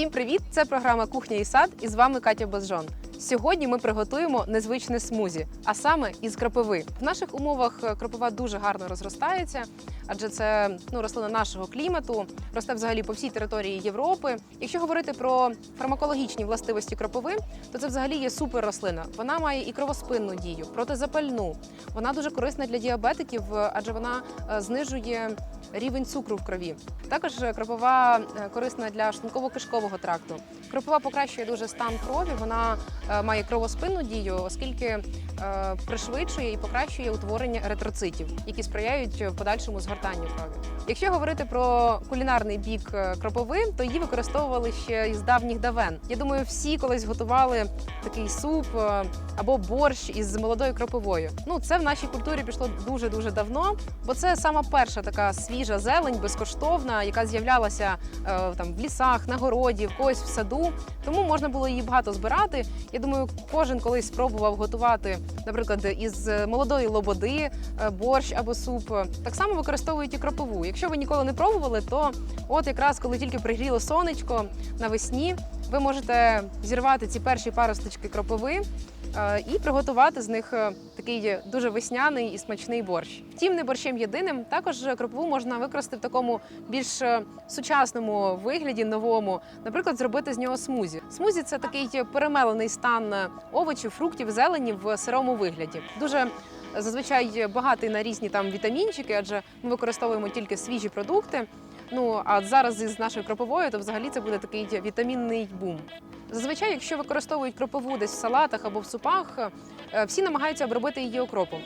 Всім привіт! Це програма Кухня і сад і з вами Катя Безжон. Сьогодні ми приготуємо незвичне смузі, а саме із кропиви. В наших умовах е, кропива дуже гарно розростається, адже це ну, рослина нашого клімату, росте взагалі по всій території Європи. Якщо говорити про фармакологічні властивості кропиви, то це взагалі є супер рослина. Вона має і кровоспинну дію, протизапальну. Вона дуже корисна для діабетиків, е, адже вона е, знижує рівень цукру в крові. Також е, кропива е, корисна для шлунково-кишкового тракту. Кропива покращує дуже стан крові. Вона е, має кровоспинну дію, оскільки пришвидшує і покращує утворення еритроцитів, які сприяють подальшому згортанню крові. Якщо говорити про кулінарний бік кропиви, то її використовували ще із давніх давен. Я думаю, всі колись готували такий суп або борщ із молодою кропивою. Ну це в нашій культурі пішло дуже дуже давно, бо це сама перша така свіжа зелень, безкоштовна, яка з'являлася е, там в лісах, на городі, в когось в саду. Тому можна було її багато збирати. Я думаю, кожен колись спробував готувати, наприклад, із молодої лободи е, борщ або суп. Так само використовують і кропиву. Якщо ви ніколи не пробували, то от якраз коли тільки пригріло сонечко навесні, ви можете зірвати ці перші паросточки кропиви е, і приготувати з них е, такий дуже весняний і смачний борщ. Втім, не борщем єдиним. Також кропиву можна використати в такому більш е, сучасному вигляді, новому, наприклад, зробити з нього смузі. Смузі це такий перемелений стан овочів, фруктів, зелені в сирому вигляді. Дуже зазвичай багатий на різні там вітамінчики, адже ми використовуємо тільки свіжі продукти. Ну а зараз із нашою кропивою, то взагалі це буде такий вітамінний бум. Зазвичай, якщо використовують кропиву десь в салатах або в супах, е, всі намагаються обробити її окропом.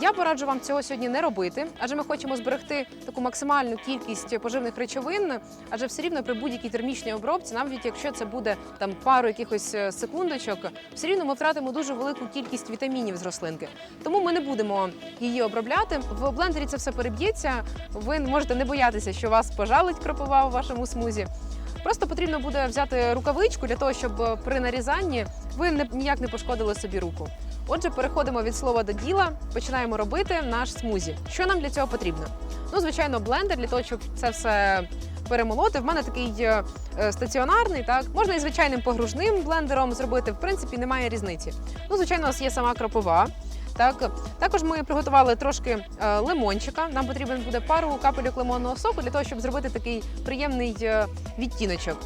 Я пораджу вам цього сьогодні не робити, адже ми хочемо зберегти таку максимальну кількість поживних речовин, адже все рівно при будь-якій термічній обробці, навіть якщо це буде там пару якихось е, секундочок, все рівно ми втратимо дуже велику кількість вітамінів з рослинки. Тому ми не будемо її обробляти. В блендері це все переб'ється. Ви можете не боятися, що вас пожалить кропива у вашому смузі. Просто потрібно буде взяти рукавичку для того, щоб е, при нарізанні ви ніяк не пошкодили собі руку. Отже, переходимо від слова до діла, починаємо робити наш смузі. Що нам для цього потрібно? Ну, звичайно, блендер для того, щоб це все перемолоти. В мене такий е, е, стаціонарний, так можна і звичайним погружним блендером зробити. В принципі, немає різниці. Ну, звичайно, у нас є сама кропова. Так, також ми приготували трошки е, лимончика. Нам потрібен буде пару капелюк лимонного соку для того, щоб зробити такий приємний е, відтіночок.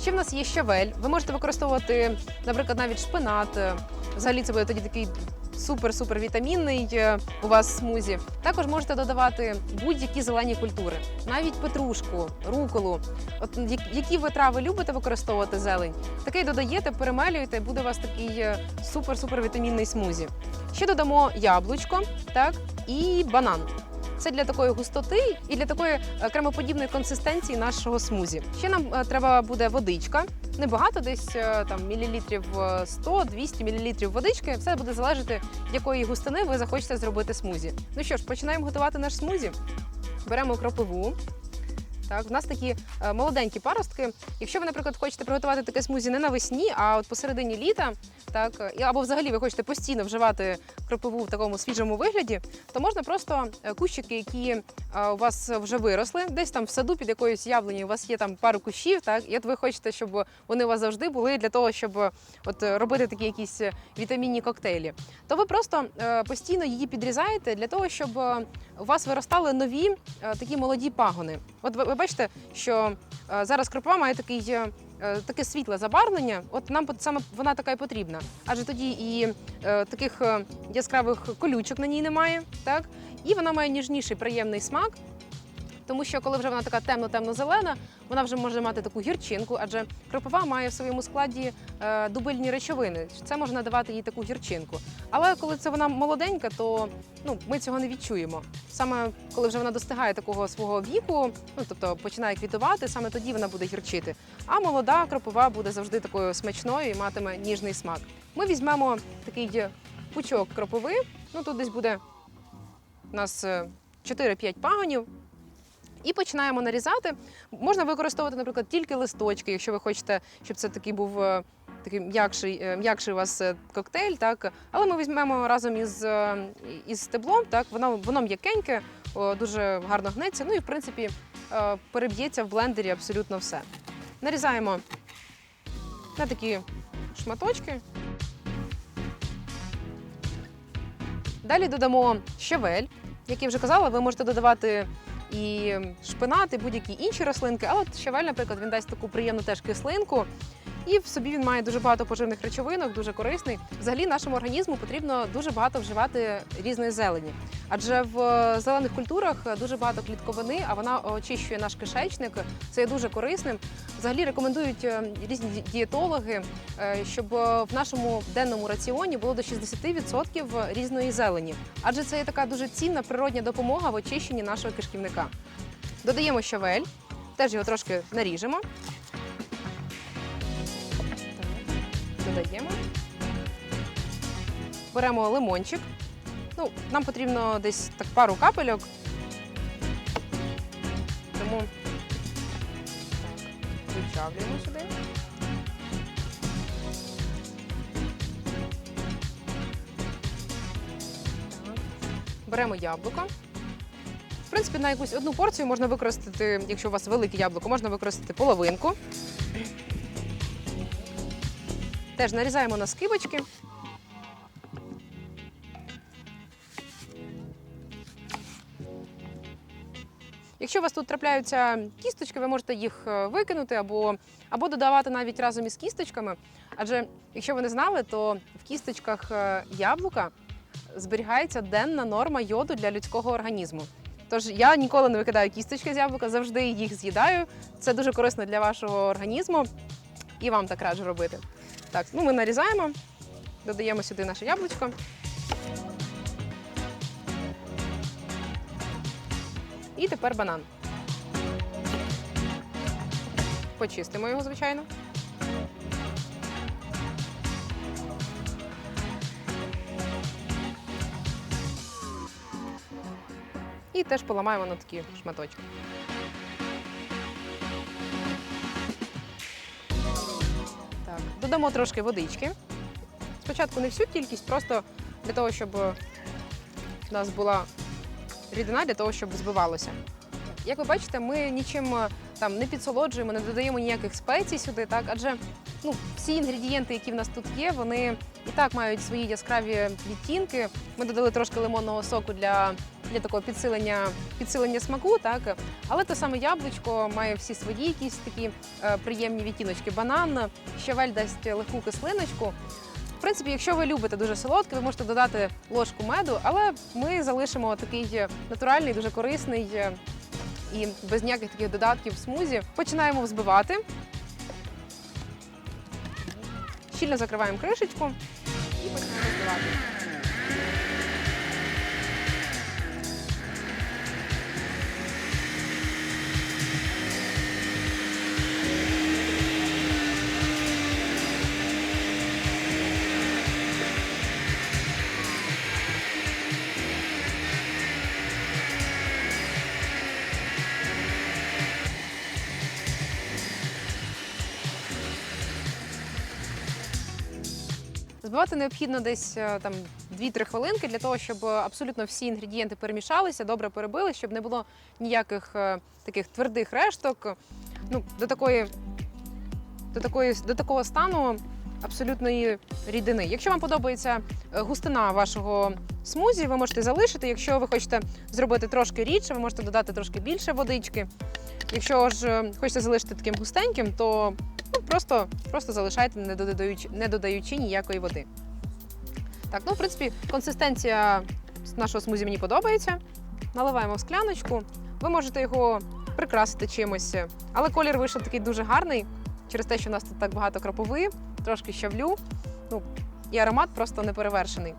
Ще в нас є щавель. Ви можете використовувати, наприклад, навіть шпинат. Е, Взагалі це буде тоді такий супер-супер вітамінний е, у вас смузі. Також можете додавати будь-які зелені культури, навіть петрушку, руколу. От які ви трави любите використовувати зелень, такий додаєте, перемелюєте, буде у вас такий е, супер-супер вітамінний смузі. Ще додамо яблучко, так і банан. Це для такої густоти і для такої е, кремоподібної консистенції нашого смузі. Ще нам е, треба буде водичка. Небагато, десь е, там мілілітрів е, 100-200 мілілітрів водички. Все буде залежати, якої густини ви захочете зробити смузі. Ну що ж, починаємо готувати наш смузі. Беремо кропиву. Так, в нас такі е, молоденькі паростки. Якщо ви, наприклад, хочете приготувати таке смузі не навесні, а от посередині літа, так е, або взагалі ви хочете постійно вживати кропиву в такому свіжому вигляді, то можна просто е, кущики, які у вас вже виросли, десь там в саду під якоюсь яблунею, у вас є там пару кущів, так і от ви хочете, щоб вони у вас завжди були для того, щоб от робити такі якісь вітамінні коктейлі. То ви просто постійно її підрізаєте для того, щоб у вас виростали нові е, такі молоді пагони. От ви, ви бачите, що е, зараз кропива має такий. е, Таке світле забарвлення, от нам саме вона така і потрібна. Адже тоді і е, таких яскравих колючок на ній немає, так і вона має ніжніший приємний смак. Тому що коли вже вона така темно-темно-зелена, вона вже може мати таку гірчинку, адже кропива має в своєму складі е, дубильні речовини. Це може надавати їй таку гірчинку. Але коли це вона молоденька, то ну, ми цього не відчуємо. Саме коли вже вона достигає такого свого віку, ну тобто починає квітувати, саме тоді вона буде гірчити. А молода кропива буде завжди такою смачною і матиме ніжний смак. Ми візьмемо такий пучок кропиви. Ну тут десь буде у нас е, 4-5 пагонів. І починаємо нарізати. Можна використовувати, наприклад, тільки листочки, якщо ви хочете, щоб це такий був е, такий м'якший, е, м'якший у вас е, коктейль. Так? Але ми візьмемо разом із, е, із стеблом, так? воно, воно м'якеньке, дуже гарно гнеться. Ну і в принципі переб'ється в блендері абсолютно все. Нарізаємо на такі шматочки. Далі додамо щавель. Як я вже казала, ви можете додавати і шпинат, і будь-які інші рослинки. А от щавель, наприклад, він дасть таку приємну теж кислинку. І в собі він має дуже багато поживних речовинок, дуже корисний. Взагалі нашому організму потрібно дуже багато вживати різної зелені. Адже в е, зелених культурах дуже багато клітковини, а вона очищує наш кишечник. Це є дуже корисним. Взагалі рекомендують е, різні дієтологи, е, щоб е, в нашому денному раціоні було до 60% різної зелені. Адже це є така дуже цінна природня допомога в очищенні нашого кишківника. Додаємо щавель, теж його трошки наріжемо. Додаємо. Беремо лимончик. Ну, нам потрібно десь так пару капельок. Тому так, сюди. Беремо яблуко. В принципі, на якусь одну порцію можна використати, якщо у вас велике яблуко, можна використати половинку. Теж нарізаємо на скибочки. Якщо у вас тут трапляються кісточки, ви можете їх е, викинути або, або додавати навіть разом із кісточками. Адже якщо ви не знали, то в кісточках е, яблука зберігається денна норма йоду для людського організму. Тож я ніколи не викидаю кісточки з яблука, завжди їх з'їдаю. Це дуже корисно для вашого організму і вам так раджу робити. Так, ну ми нарізаємо, додаємо сюди наше яблучко. І тепер банан. Почистимо його, звичайно. І теж поламаємо на такі шматочки. Додамо трошки водички. Спочатку не всю кількість, просто для того, щоб у нас була рідина, для того, щоб збивалося. Як ви бачите, ми нічим е, там не підсолоджуємо, не додаємо ніяких спецій сюди, так адже ну, всі інгредієнти, які в нас тут є, вони і так мають свої яскраві відтінки. Ми додали трошки лимонного соку для, для такого підсилення, підсилення смаку, так але те саме яблучко має всі свої якісь такі е, приємні відтіночки. Банан, щавель дасть легку кислиночку. В принципі, якщо ви любите дуже солодке, ви можете додати ложку меду, але ми залишимо такий е, натуральний, дуже корисний е, і без ніяких таких додатків смузі. Починаємо взбивати. Щільно закриваємо кришечку і починаємо збивати. Збивати необхідно десь е, там 2-3 хвилинки для того, щоб абсолютно всі інгредієнти перемішалися, добре перебили, щоб не було ніяких е, таких твердих решток. Ну, до такої, до такої, до такого стану абсолютної рідини. Якщо вам подобається е, густина вашого смузі, ви можете залишити. Якщо ви хочете зробити трошки рідше, ви можете додати трошки більше водички. Якщо ж хочете залишити таким густеньким, то просто, просто залишайте, не додаючи, не додаючи ніякої води. Так, ну в принципі, консистенція нашого смузі мені подобається. Наливаємо в скляночку. Ви можете його прикрасити чимось, але колір вийшов такий дуже гарний через те, що у нас тут так багато крапови, трошки щавлю. Ну, і аромат просто неперевершений.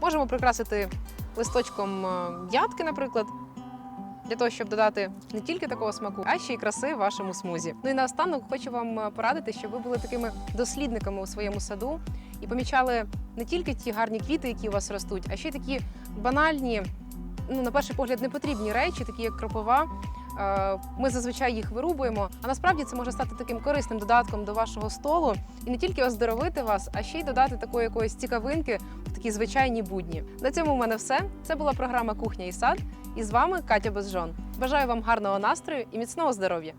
Можемо прикрасити листочком е, ядки, наприклад, для того, щоб додати не тільки такого смаку, а ще й краси вашому смузі. Ну і наостанок хочу вам е, порадити, щоб ви були такими дослідниками у своєму саду і помічали не тільки ті гарні квіти, які у вас ростуть, а ще й такі банальні, ну на перший погляд, непотрібні речі, такі як кропива. Е, Ми зазвичай їх вирубуємо, а насправді це може стати таким корисним додатком до вашого столу і не тільки оздоровити вас, а ще й додати такої якоїсь цікавинки в такі звичайні будні. На цьому в мене все. Це була програма Кухня і сад. І з вами Катя Безжон. Бажаю вам гарного настрою і міцного здоров'я!